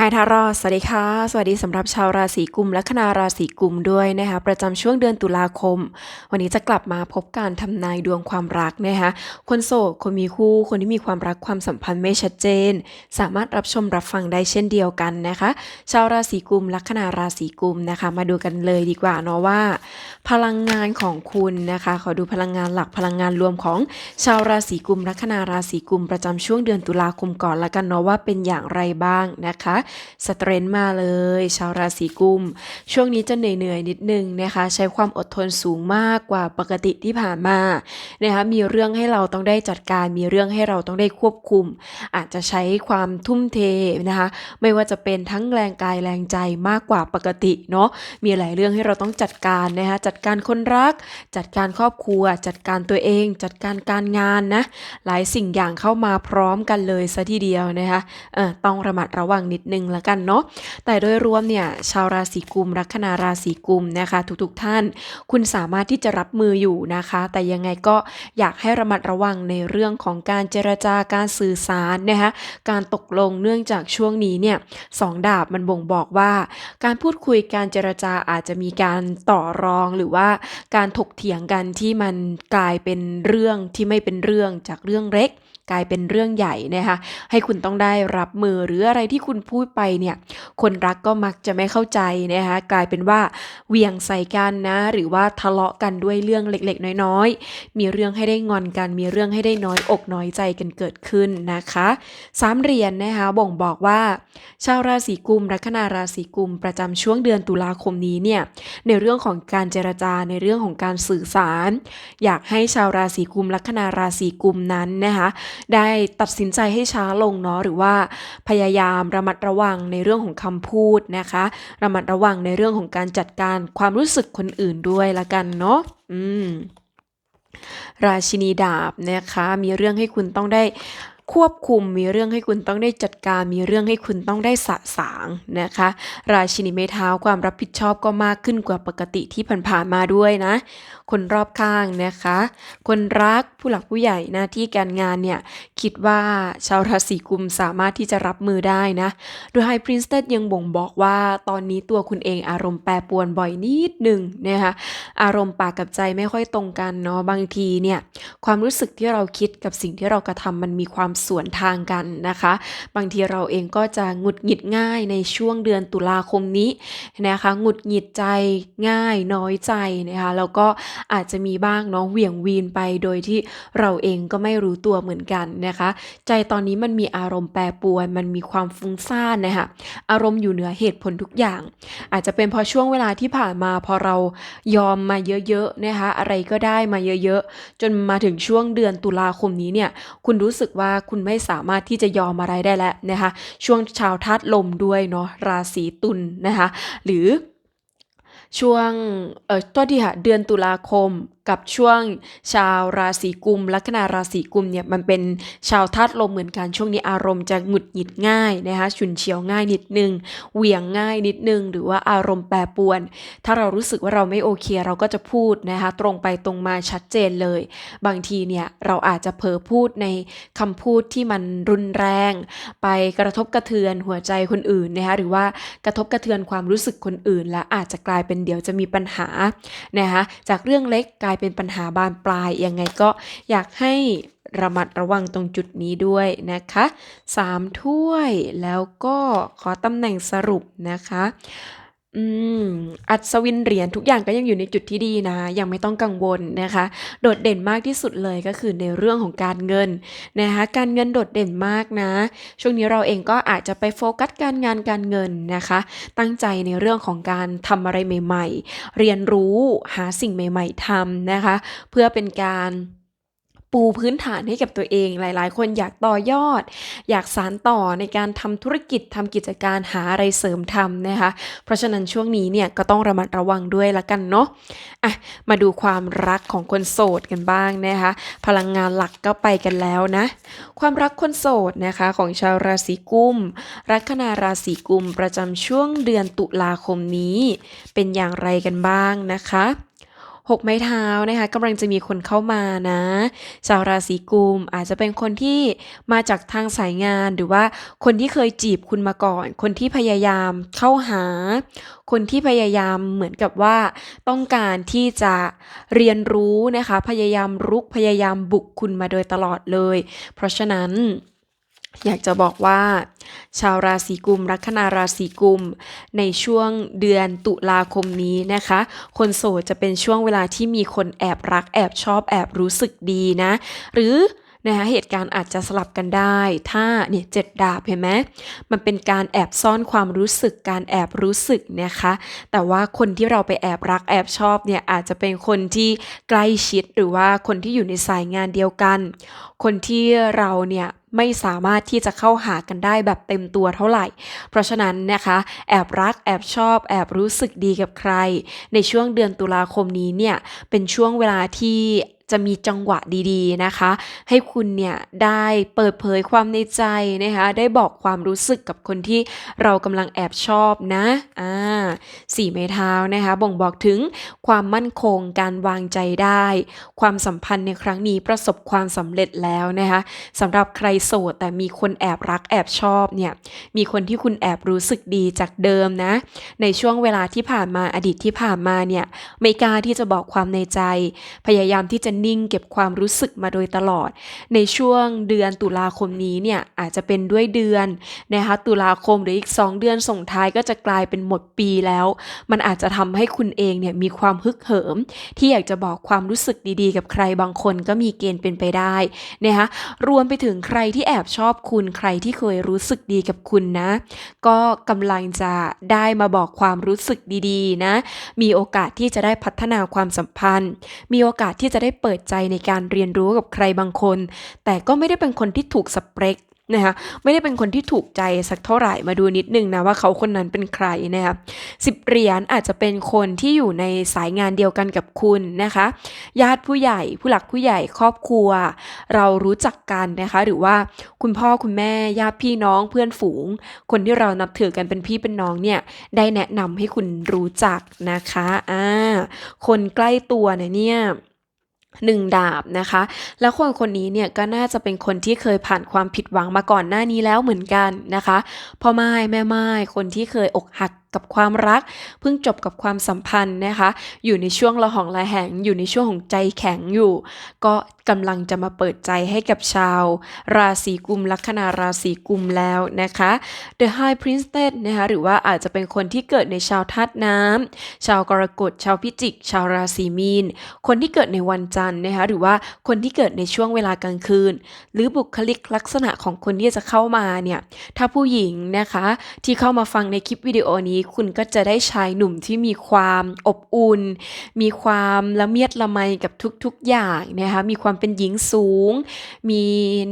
ไฮทารอสสวัสดีค่ะ สวัสดีสำหรับชาวราศีกุมและคณาราศีกุมด้วยนะคะประจำช่วงเดือนตุลาคม วันนี้จะกลับมาพบการทำนายดวงความรักนะคะคนโสดคนมีคู่คนที่มีความรักความสัมพันธ์ไม่ชัดเจน สามารถรับชมรับฟังได้เช่นเดียวกันนะคะ ชาวราศีกุมและคณาราศีกุมนะคะ มาดูกันเลยดีกว่าเนาะว่า พลังงานของคุณนะคะขอดูพลังงานหลักพลังงานรวมของชาวราศีกุมและคณาราศีกุมประจำช่วงเดือนตุลาคมก่อนละกันเนาะว่าเป็นอย่างไรบ้างนะคะสเตรนท์มาเลย ชาวราศีกุม ช่วงนี้จะเหนื่อยๆนิดนึงนะคะ ใช้ความอดทนสูงมากกว่าปกติที่ผ่านมานะคะมีเรื่องให้เราต้องได้จัดการ มีเรื่องให้เราต้องได้ควบคุม อาจจะใช้ความทุ่มเทนะคะไม่ว่าจะเป็นทั้งแรงกายแรงใจมากกว่าปกติเนาะมีหลายเรื่องให้เราต้องจัดการนะคะจัดการคนรัก จัดการครอบครัว จัดการตัวเอง จัดการการงานนะหลายสิ่งอย่างเข้ามาพร้อมกันเลยซะทีเดียวนะคะต้องระมัดระวังนิดนึงละกันเนาะแต่โดยรวมเนี่ยชาวราศีกุมลัคนาราศีกุมนะคะ ทุกๆท่าน คุณสามารถที่จะรับมืออยู่นะคะ แต่ยังไงก็อยากให้ระมัดระวังในเรื่องของการเจรจาการสื่อสารนะคะการตกลงเนื่องจากช่วงนี้เนี่ยสองดาบมันบ่งบอกว่า การพูดคุยการเจรจาอาจจะมีการต่อรองหรือว่าการถกเถียงกันที่มันกลายเป็นเรื่องที่ไม่เป็นเรื่องจากเรื่องเล็ก กลายเป็นเรื่องใหญ่นะคะให้คุณต้องได้รับมือหรืออะไรที่คุณพูดไปเนี่ยคนรักก็มักจะไม่เข้าใจนะคะกลายเป็นว่าเวียงใส่กันนะหรือว่าทะเลาะกันด้วยเรื่องเล็กๆ น้อยๆ มีเรื่องให้ได้งอนกันมีเรื่องให้ได้น้อยอกน้อยใจกันเกิดขึ้นนะคะสามเหรียญนะคะบ่งบอกว่า ชาวราศีกุมลัคนาราศีกุม ประจำช่วงเดือนตุลาคมนี้เนี่ยในเรื่องของการเจรจาในเรื่องของการสื่อสาร อยากให้ชาวราศีกุมลัคนาราศีกุมนั้นนะคะได้ตัดสินใจให้ช้าลงเนาะหรือว่าพยายามระมัดระวังในเรื่องของคำพูดนะคะ ระมัดระวังในเรื่องของการจัดการความรู้สึกคนอื่นด้วยละกันเนาะอืมราชินีดาบนะคะ มีเรื่องให้คุณต้องได้ ควบคุมมีเรื่องให้คุณต้องได้จัดการ มีเรื่องให้คุณต้องได้สะสางนะคะ ราชินีไม้เท้าความรับผิดชอบก็มากขึ้นกว่าปกติที่ผ่านๆมาด้วยนะ คนรอบข้างนะคะ คนรักผู้หลักผู้ใหญ่หน้าที่การงานเนี่ยคิดว่าชาวราศีกุมสามารถที่จะรับมือได้นะโดยไฮพรินสเตดยังบ่งบอกว่าตอนนี้ตัวคุณเองอารมณ์แปรปรวนบ่อยนิดหนึ่งนะคะอารมณ์ปากกับใจไม่ค่อยตรงกันเนาะบางทีเนี่ยความรู้สึกที่เราคิดกับสิ่งที่เรากระทำมันมีความสวนทางกันนะคะ บางทีเราเองก็จะหงุดหงิดง่ายในช่วงเดือนตุลาคมนี้นะคะหงุดหงิดใจง่ายน้อยใจนะคะแล้วก็อาจจะมีบ้างเนาะเหวี่ยงวีนไปโดยที่เราเองก็ไม่รู้ตัวเหมือนกันนะคะ ใจตอนนี้มันมีอารมณ์แปรปรวน มันมีความฟุ้งซ่านนะคะอารมณ์อยู่เหนือเหตุผลทุกอย่าง อาจจะเป็นเพราะช่วงเวลาที่ผ่านมาพอเรายอมมาเยอะๆนะคะอะไรก็ได้มาเยอะๆ จนมาถึงช่วงเดือนตุลาคมนี้เนี่ยคุณรู้สึกว่าคุณไม่สามารถที่จะยอมอะไรได้แล้วนะคะช่วงชาวธาตุลมด้วยเนาะราศีตุลนะคะหรือช่วงเอ่อตัวที่ค่ะเดือนตุลาคม กับช่วงชาวราศีกุมลัคนาราศีกุมเนี่ยมันเป็นชาวธาตุลมเหมือนกันช่วงนี้อารมณ์จะหงุดหงิดง่ายนะคะฉุนเฉียวง่ายนิดนึงเหวี่ยงง่ายนิดนึง หรือว่าอารมณ์แปรปรวน ถ้าเรารู้สึกว่าเราไม่โอเคเราก็จะพูดนะคะตรงไปตรงมาชัดเจนเลย บางทีเนี่ยเราอาจจะเผลอพูดในคำพูดที่มันรุนแรง ไปกระทบกระเทือนหัวใจคนอื่นนะคะหรือว่ากระทบกระเทือนความรู้สึกคนอื่น และอาจจะกลายเป็นเดี๋ยวจะมีปัญหานะคะจากเรื่องเล็กกลายเป็นปัญหาบานปลาย ยังไงก็อยากให้ระมัดระวังตรงจุดนี้ด้วยนะคะสามถ้วยแล้วก็ขอตำแหน่งสรุปนะคะ อืม อัศวินเหรียญทุกอย่างก็ยังอยู่ในจุดที่ดีนะ ยังไม่ต้องกังวลนะคะ โดดเด่นมากที่สุดเลยก็คือในเรื่องของการเงินนะคะการเงินโดดเด่นมากนะ ช่วงนี้เราเองก็อาจจะไปโฟกัสการงานการเงินนะคะ ตั้งใจในเรื่องของการทำอะไรใหม่ ๆ เรียนรู้หาสิ่งใหม่ ๆทำนะคะ เพื่อเป็นการ ปูพื้นฐานให้กับตัวเอง หลาย ๆ คนอยากต่อยอด อยากสานต่อในการทำธุรกิจทำกิจการหาอะไรเสริมทำนะคะ เพราะฉะนั้นช่วงนี้เนี่ยก็ต้องระมัดระวังด้วยละกันเนาะอะมาดูความรักของคนโสดกันบ้างนะคะพลังงานหลักก็ไปกันแล้วนะ ความรักคนโสดนะคะของชาวราศีกุม ลัคนาราศีกุมประจำช่วงเดือนตุลาคมนี้ เป็นอย่างไรกันบ้างนะคะ หกไม้เท้านะคะกำลังจะมีคนเข้ามานะชาวราศีกุมอาจจะเป็นคนที่มาจากทางสายงานหรือว่าคนที่เคยจีบคุณมาก่อน คนที่พยายามเข้าหา คนที่พยายามเหมือนกับว่า ต้องการที่จะเรียนรู้นะคะ พยายามรุกพยายามบุกคุณมาโดยตลอดเลย เพราะฉะนั้น อยากจะบอกว่า ชาวราศีกุมลัคนาราศีกุม ในช่วงเดือนตุลาคมนี้นะคะ คนโสดจะเป็นช่วงเวลาที่มีคนแอบรักแอบชอบแอบรู้สึกดีนะ หรือนะคะเหตุการณ์อาจจะสลับกันได้ ถ้าเนี่ยเจ็ดดาบเห็นไหมมันเป็นการแอบซ่อนความรู้สึกการแอบรู้สึกนะคะ แต่ว่าคนที่เราไปแอบรักแอบชอบเนี่ยอาจจะเป็นคนที่ใกล้ชิดหรือว่าคนที่อยู่ในสายงานเดียวกัน คนที่เราเนี่ย ไม่สามารถที่จะเข้าหากันได้แบบเต็มตัวเท่าไหร่ เพราะฉะนั้นนะคะ แอบรักแอบชอบแอบรู้สึกดีกับใคร ในช่วงเดือนตุลาคมนี้เนี่ยเป็นช่วงเวลาที่ จะมีจังหวะดีๆนะคะ ให้คุณเนี่ยได้เปิดเผยความในใจนะคะ ได้บอกความรู้สึกกับคนที่เรากำลังแอบชอบนะอ่าสี่ไม้เท้านะคะ บ่งบอกถึงความมั่นคงการวางใจได้ ความสัมพันธ์ในครั้งนี้ประสบความสำเร็จแล้วนะคะสำหรับใครโสดแต่มีคนแอบรักแอบชอบเนี่ยมีคนที่คุณแอบรู้สึกดีจากเดิมนะ ในช่วงเวลาที่ผ่านมาอดีตที่ผ่านมาเนี่ยไม่กล้าที่จะบอกความในใจ พยายามที่จะนิ่ง เก็บความรู้สึกมาโดยตลอด ในช่วงเดือนตุลาคมนี้เนี่ยอาจจะเป็นด้วยเดือนนะคะตุลาคมหรืออีก 2 เดือนส่งท้ายก็จะกลายเป็นหมดปีแล้ว มันอาจจะทำให้คุณเองเนี่ยมีความฮึกเหิม ที่อยากจะบอกความรู้สึกดีๆ กับใครบางคนก็มีเกณฑ์เป็นไปได้นะคะรวมไปถึงใครที่แอบชอบคุณใครที่เคยรู้สึกดีกับคุณนะ ก็กำลังจะได้มาบอกความรู้สึกดีๆนะ มีโอกาสที่จะได้พัฒนาความสัมพันธ์ มีโอกาสที่จะได้เปิดิดใจในการเรียนรู้กับใครบางคน แต่ก็ไม่ได้เป็นคนที่ถูกสเปคนะคะไม่ได้เป็นคนที่ถูกใจสักเท่าไหร่มาดูนิดนึงนะว่าเขาคนนั้นเป็นใครนะคะสิบเหรียญอาจจะเป็นคนที่อยู่ในสายงานเดียวกันกับคุณนะคะ ญาติผู้ใหญ่ผู้หลักผู้ใหญ่ครอบครัว เรารู้จักกันนะคะ หรือว่าคุณพ่อคุณแม่ญาติพี่น้องเพื่อนฝูง คนที่เรานับถือกันเป็นพี่เป็นน้องเนี่ยได้แนะนำให้คุณรู้จักนะคะอ่าคนใกล้ตัวเนี่ย หนึ่งดาบนะคะ แล้วคนคนนี้เนี่ยก็น่าจะเป็นคนที่เคยผ่านความผิดหวังมาก่อนหน้านี้แล้วเหมือนกันนะคะพ่อไม้แม่ไม้คนที่เคยอกหักกับความรัก เพิ่งจบกับความสัมพันธ์นะคะ อยู่ในช่วงละหองละแหง อยู่ในช่วงของใจแข็งอยู่ ก็กำลังจะมาเปิดใจให้กับชาว ราศีกุมลัคนาราศีกุมแล้วนะคะ The High Priestess นะคะหรือว่าอาจจะเป็นคนที่เกิดในชาวธาตุน้ำชาวกรกฎชาวพิจิก ชาวราศีมีน คนที่เกิดในวันจันทร์นะคะหรือว่าคนที่เกิดในช่วงเวลากลางคืน หรือบุคลิกลักษณะของคนที่จะเข้ามาเนี่ยถ้าผู้หญิงนะคะที่เข้ามาฟังในคลิปวิดีโอนี้คุณก็จะได้ชายหนุ่มที่มีความอบอุ่น มีความละเมียดละไมกับทุกๆอย่างนะคะมีความเป็นหญิงสูง มี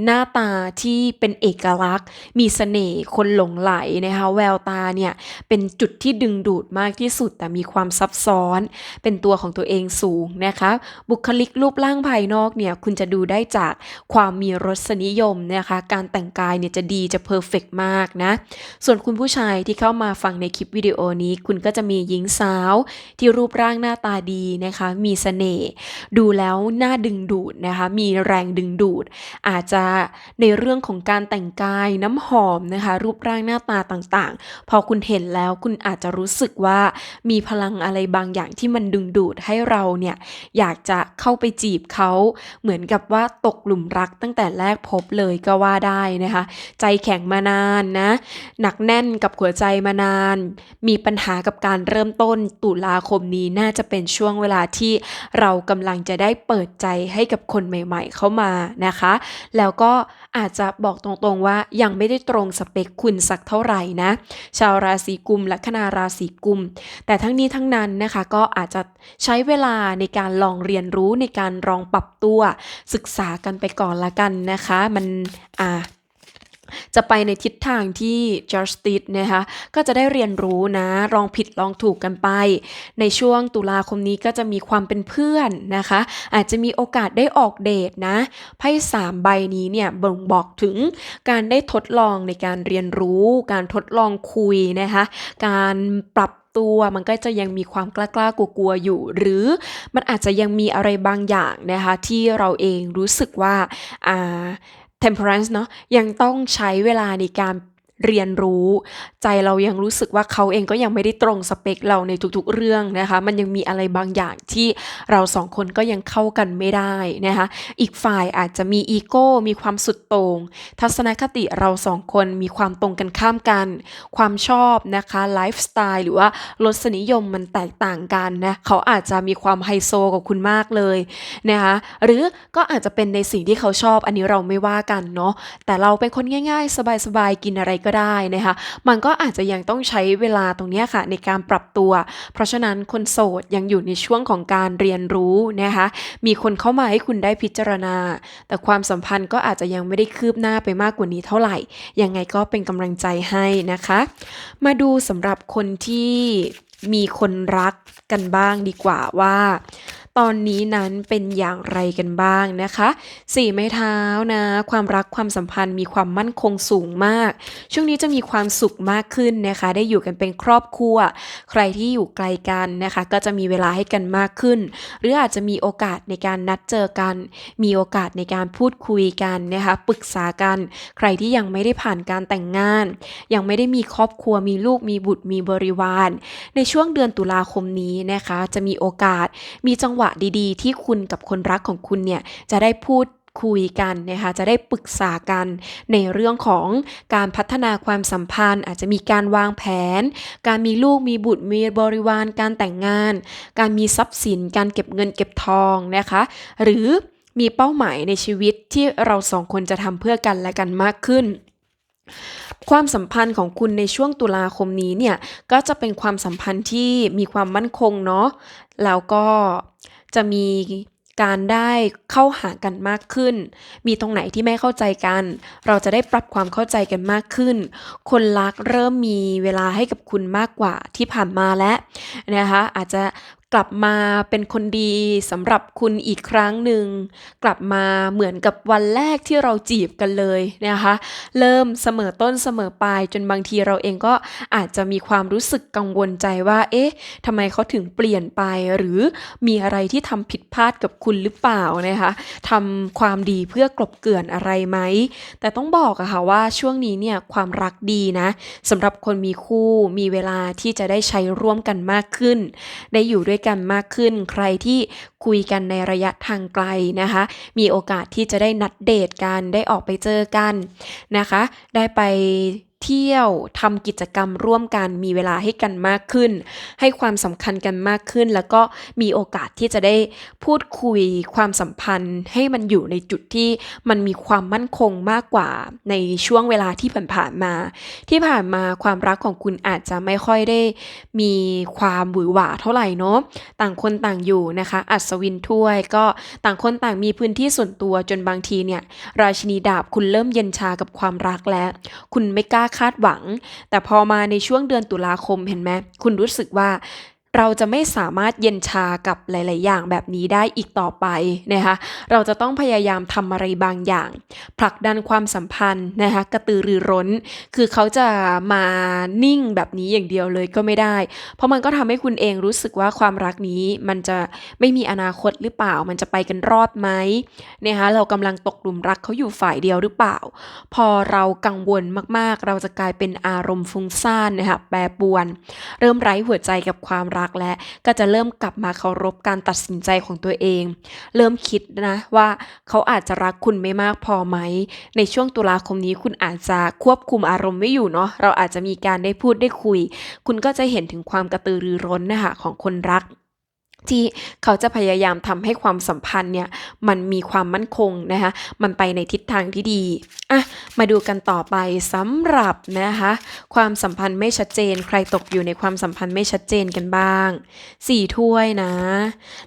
หน้าตาที่เป็นเอกลักษณ์ มีเสน่ห์คนหลงไหลนะคะแววตาเนี่ยเป็นจุดที่ดึงดูดมากที่สุด แต่มีความซับซ้อน เป็นตัวของตัวเองสูงนะคะบุคลิกรูปร่างภายนอกเนี่ยคุณจะดูได้จากความมีรสนิยมนะคะการแต่งกายเนี่ยจะดีจะเพอร์เฟกมากนะส่วนคุณผู้ชายที่เข้ามาฟังในคลิปวิดีโอนี้คุณก็จะมีหญิงสาวที่รูปร่างหน้าตาดีนะคะ มีเสน่ห์ดูแล้วน่าดึงดูดนะคะ มีแรงดึงดูด อาจจะในเรื่องของการแต่งกายน้ำหอมนะคะ รูปร่างหน้าตาต่างๆ พอคุณเห็นแล้วคุณอาจจะรู้สึกว่ามีพลังอะไรบางอย่างที่มันดึงดูดให้เราเนี่ยอยากจะเข้าไปจีบเขาเหมือนกับว่าตกหลุมรักตั้งแต่แรกพบเลยก็ว่าได้นะคะ ใจแข็งมานานนะ หนักแน่นกับหัวใจมานานมีปัญหากับการเริ่มต้นตุลาคมนี้น่าจะเป็นช่วงเวลาที่เรากำลังจะได้เปิดใจให้กับคนใหม่ ๆ เข้ามานะคะ แล้วก็อาจจะบอกตรงๆว่ายังไม่ได้ตรงสเปคคุณสักเท่าไหร่นะ ชาวราศีกุมและคณาราศีกุม แต่ทั้งนี้ทั้งนั้นนะคะก็อาจจะใช้เวลาในการลองเรียนรู้ในการลองปรับตัว ศึกษากันไปก่อนละกันนะคะ มันอ่า จะไปในทิศทางที่ justice นะคะก็จะได้เรียนรู้นะลองผิดลองถูกกันไป ในช่วงตุลาคมนี้ก็จะมีความเป็นเพื่อนนะคะ อาจจะมีโอกาสได้ออกเดทนะไพ่สามใบนี้เนี่ยบ่งบอกถึงการได้ทดลองในการเรียนรู้ การทดลองคุยนะคะ การปรับตัวมันก็จะยังมีความกล้าๆกลัวๆอยู่ หรือมันอาจจะยังมีอะไรบางอย่างนะคะที่เราเองรู้สึกว่าอ่า temperance เนาะยังต้องใช้เวลาในการ เรียนรู้ ใจเรายังรู้สึกว่าเขาเองก็ยังไม่ได้ตรงสเปคเราในทุกๆเรื่องนะคะ มันยังมีอะไรบางอย่างที่เราสองคนก็ยังเข้ากันไม่ได้นะคะอีกฝ่ายอาจจะมีอีโก้มีความสุดโต่งทัศนคติเราสองคนมีความตรงกันข้ามกัน ความชอบนะคะไลฟ์สไตล์หรือว่ารสนิยมมันแตกต่างกันนะเขาอาจจะมีความไฮโซกว่าคุณมากเลยนะคะหรือก็อาจจะเป็นในสิ่งที่เขาชอบอันนี้เราไม่ว่ากันเนาะแต่เราเป็นคนง่าย ๆ สบายๆกินอะไรก็ได้นะคะ มันก็อาจจะยังต้องใช้เวลาตรงนี้ค่ะในการปรับตัว เพราะฉะนั้นคนโสดยังอยู่ในช่วงของการเรียนรู้นะคะ มีคนเข้ามาให้คุณได้พิจารณา แต่ความสัมพันธ์ก็อาจจะยังไม่ได้คืบหน้าไปมากกว่านี้เท่าไหร่ ยังไงก็เป็นกำลังใจให้นะคะ มาดูสำหรับคนที่มีคนรักกันบ้างดีกว่าว่า ตอนนี้นั้นเป็นอย่างไรกันบ้างนะคะสี่ไม้เท้านะ ความรักความสัมพันธ์มีความมั่นคงสูงมาก ช่วงนี้จะมีความสุขมากขึ้นนะคะ ได้อยู่กันเป็นครอบครัว ใครที่อยู่ไกลกันนะคะ ก็จะมีเวลาให้กันมากขึ้น หรืออาจจะมีโอกาสในการนัดเจอกัน มีโอกาสในการพูดคุยกันนะคะปรึกษากัน ใครที่ยังไม่ได้ผ่านการแต่งงาน ยังไม่ได้มีครอบครัวมีลูกมีบุตรมีบริวาร ในช่วงเดือนตุลาคมนี้นะคะ จะมีโอกาสมีจังหวะดีๆ ที่คุณกับคนรักของคุณเนี่ยจะได้พูดคุยกันนะคะจะได้ปรึกษากันในเรื่องของการพัฒนาความสัมพันธ์ อาจจะมีการวางแผน การมีลูกมีบุตรมีบริวารการแต่งงาน การมีทรัพย์สิน การเก็บเงินเก็บทองนะคะ หรือมีเป้าหมายในชีวิตที่เราสองคนจะทำเพื่อกันและกันมากขึ้นความสัมพันธ์ของคุณในช่วงตุลาคมนี้เนี่ยก็จะเป็นความสัมพันธ์ที่มีความมั่นคงเนาะแล้วก็ จะมีการได้เข้าหากันมากขึ้น มีตรงไหนที่ไม่เข้าใจกัน เราจะได้ปรับความเข้าใจกันมากขึ้น คนรักเริ่มมีเวลาให้กับคุณมากกว่าที่ผ่านมาแล้วนะคะ อาจจะ กลับมาเป็นคนดีสำหรับคุณอีกครั้งหนึ่ง กลับมาเหมือนกับวันแรกที่เราจีบกันเลยนะคะ เริ่มเสมอต้นเสมอปลายจนบางทีเราเองก็อาจจะมีความรู้สึกกังวลใจว่า เอ๊ะทำไมเขาถึงเปลี่ยนไป หรือมีอะไรที่ทำผิดพลาดกับคุณหรือเปล่านะคะทำความดีเพื่อกลบเกลื่อนอะไรไหม แต่ต้องบอกอะค่ะว่าช่วงนี้เนี่ยความรักดีนะสำหรับคนมีคู่มีเวลาที่จะได้ใช้ร่วมกันมากขึ้น ได้อยู่ด้วยกันมากขึ้น ใครที่คุยกันในระยะทางไกลนะคะ มีโอกาสที่จะได้นัดเดทกันได้ออกไปเจอกันนะคะ ได้ไป เที่ยวทำกิจกรรมร่วมกันมีเวลาให้กันมากขึ้น ให้ความสำคัญกันมากขึ้น แล้วก็มีโอกาสที่จะได้พูดคุยความสัมพันธ์ ให้มันอยู่ในจุดที่มันมีความมั่นคงมากกว่าในช่วงเวลาที่ผ่านๆมา ที่ผ่านมาความรักของคุณอาจจะไม่ค่อยได้มีความหวือหวาเท่าไหร่เนาะต่างคนต่างอยู่นะคะ อัศวินถ้วยก็ต่างคนต่างมีพื้นที่ส่วนตัวจนบางทีเนี่ยราชินีดาบคุณเริ่มเย็นชากับความรักแล้ว คุณไม่กล้าคาดหวัง แต่พอมาในช่วงเดือนตุลาคมเห็นไหมคุณรู้สึกว่า เราจะไม่สามารถเย็นชากับหลาย ๆ อย่างแบบนี้ได้อีกต่อไปนะคะเราจะต้องพยายามทำอะไรบางอย่าง ผลักดันความสัมพันธ์นะคะกระตือรือร้น คือเขาจะมานิ่งแบบนี้อย่างเดียวเลยก็ไม่ได้ เพราะมันก็ทำให้คุณเองรู้สึกว่าความรักนี้มันจะไม่มีอนาคตหรือเปล่า มันจะไปกันรอดไหมนะคะเรากำลังตกหลุมรักเขาอยู่ฝ่ายเดียวหรือเปล่า พอเรากังวลมาก ๆ เราจะกลายเป็นอารมณ์ฟุ้งซ่านนะคะแปรปวน เริ่มไร้หัวใจกับความรักและก็จะเริ่มกลับมาเคารพการตัดสินใจของตัวเอง เริ่มคิดนะว่าเขาอาจจะรักคุณไม่มากพอไหม ในช่วงตุลาคมนี้คุณอาจจะควบคุมอารมณ์ไม่อยู่เนาะเราอาจจะมีการได้พูดได้คุย คุณก็จะเห็นถึงความกระตือรือร้นนะคะของคนรัก ที่เขาจะพยายามทำให้ความสัมพันธ์เนี่ยมันมีความมั่นคงนะคะมันไปในทิศทางที่ดีอะมาดูกันต่อไปสำหรับนะคะความสัมพันธ์ไม่ชัดเจน ใครตกอยู่ในความสัมพันธ์ไม่ชัดเจนกันบ้างสี่ถ้วยนะ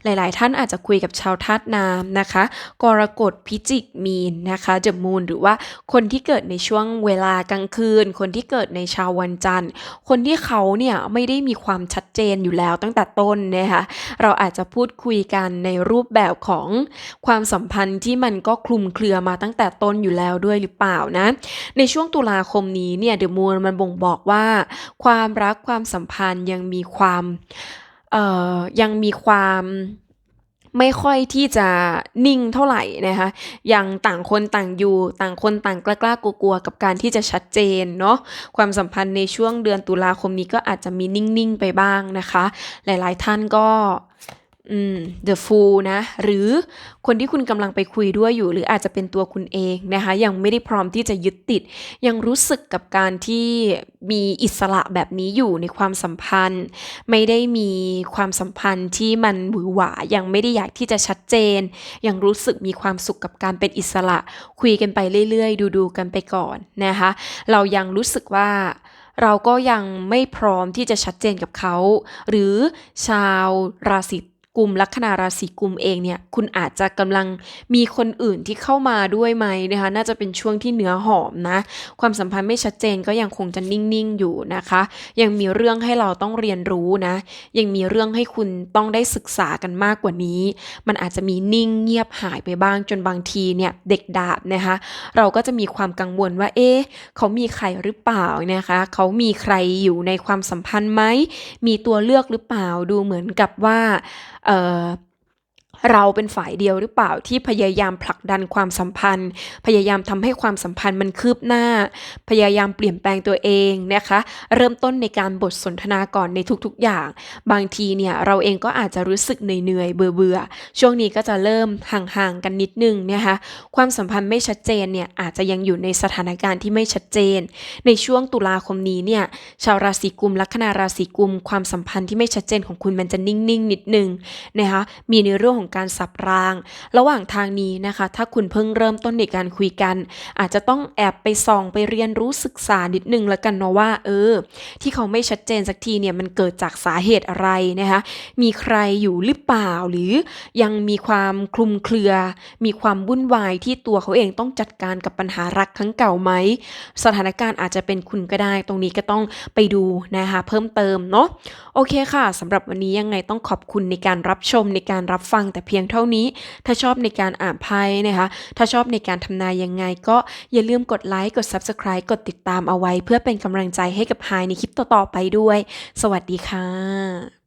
หลายๆ ท่านอาจจะคุยกับชาวธาตุน้ำนะคะ กรกฎพิจิกมีนนะคะเดมูนหรือว่าคนที่เกิดในช่วงเวลากลางคืน คนที่เกิดในชาววันจันทร์ คนที่เขาเนี่ยไม่ได้มีความชัดเจนอยู่แล้วตั้งแต่ต้นนะคะเราเราอาจจะพูดคุยกันในรูปแบบของความสัมพันธ์ที่มันก็คลุมเครือมาตั้งแต่ต้นอยู่แล้วด้วยหรือเปล่านะ ในช่วงตุลาคมนี้เนี่ยเดอะมูนมันบ่งบอกว่า ความรักความสัมพันธ์ยังมีความเอ่อยังมีความไม่ค่อยที่จะนิ่งเท่าไหร่นะคะ ยังต่างคนต่างอยู่ ต่างคนต่างกล้าๆกลัวๆกับการที่จะชัดเจนเนาะ ความสัมพันธ์ในช่วงเดือนตุลาคมนี้ก็อาจจะมีนิ่ง ๆ ไปบ้างนะคะ หลายๆท่านก็ The Fool นะ หรือคนที่คุณกำลังไปคุยด้วยอยู่ หรืออาจจะเป็นตัวคุณเองนะคะ ยังไม่ได้พร้อมที่จะยึดติด ยังรู้สึกกับการที่มีอิสระแบบนี้อยู่ในความสัมพันธ์ ไม่ได้มีความสัมพันธ์ที่มันหวือหวายังไม่ได้อยากที่จะชัดเจน ยังรู้สึกมีความสุขกับการเป็นอิสระ คุยกันไปเรื่อยๆ ดูๆกันไปก่อนนะคะ เรายังรู้สึกว่าเราก็ยังไม่พร้อมที่จะชัดเจนกับเขา หรือชาวราศี กุมลัคนาราศีกุมเองเนี่ยคุณอาจจะกำลังมีคนอื่นที่เข้ามาด้วยไหมนะคะน่าจะเป็นช่วงที่เนื้อหอมนะ ความสัมพันธ์ไม่ชัดเจนก็ยังคงจะนิ่งๆอยู่นะคะ ยังมีเรื่องให้เราต้องเรียนรู้นะ ยังมีเรื่องให้คุณต้องได้ศึกษากันมากกว่านี้ มันอาจจะมีนิ่งเงียบหายไปบ้างจนบางทีเนี่ยเด็กดาบนะคะ เราก็จะมีความกังวลว่าเอ๊ะเขามีใครหรือเปล่านะคะเขามีใครอยู่ในความสัมพันธ์ไหมมีตัวเลือกหรือเปล่าดูเหมือนกับว่าเอ่อ เราเป็นฝ่ายเดียวหรือเปล่าที่พยายามผลักดันความสัมพันธ์ พยายามทำให้ความสัมพันธ์มันคืบหน้า พยายามเปลี่ยนแปลงตัวเองนะคะ เริ่มต้นในการบทสนทนาก่อนในทุกๆอย่าง บางทีเนี่ยเราเองก็อาจจะรู้สึกเหนื่อยเบื่อๆช่วงนี้ก็จะเริ่มห่างๆกันนิดนึงนะคะความสัมพันธ์ไม่ชัดเจนเนี่ยอาจจะยังอยู่ในสถานการณ์ที่ไม่ชัดเจน ในช่วงตุลาคมนี้เนี่ยชาวราศีกุมลัคนาราศีกุม ความสัมพันธ์ที่ไม่ชัดเจนของคุณมันจะนิ่งๆ นิดนึงนะคะมีในเรื่องของการสับราง ระหว่างทางนี้นะคะ ถ้าคุณเพิ่งเริ่มต้นในการคุยกัน อาจจะต้องแอบไปส่องไปเรียนรู้ศึกษานิดนึงแล้วกันเนาะว่า เออ ที่เขาไม่ชัดเจนสักทีเนี่ยมันเกิดจากสาเหตุอะไรนะคะมีใครอยู่หรือเปล่าหรือยังมีความคลุมเครือ มีความวุ่นวายที่ตัวเขาเองต้องจัดการกับปัญหารักครั้งเก่าไหมสถานการณ์อาจจะเป็นคุณก็ได้ ตรงนี้ก็ต้องไปดูนะคะเพิ่มเติมเนาะโอเคค่ะสำหรับวันนี้ยังไงต้องขอบคุณในการรับชมในการรับฟังแต่เพียงเท่านี้ ถ้าชอบในการอ่านไพ่นะคะ ถ้าชอบในการทำนายยังไง ก็อย่าลืมกดไลค์ กด Subscribe กดติดตามเอาไว้ เพื่อเป็นกำลังใจให้กับไฮในคลิปต่อๆไปด้วย สวัสดีค่ะ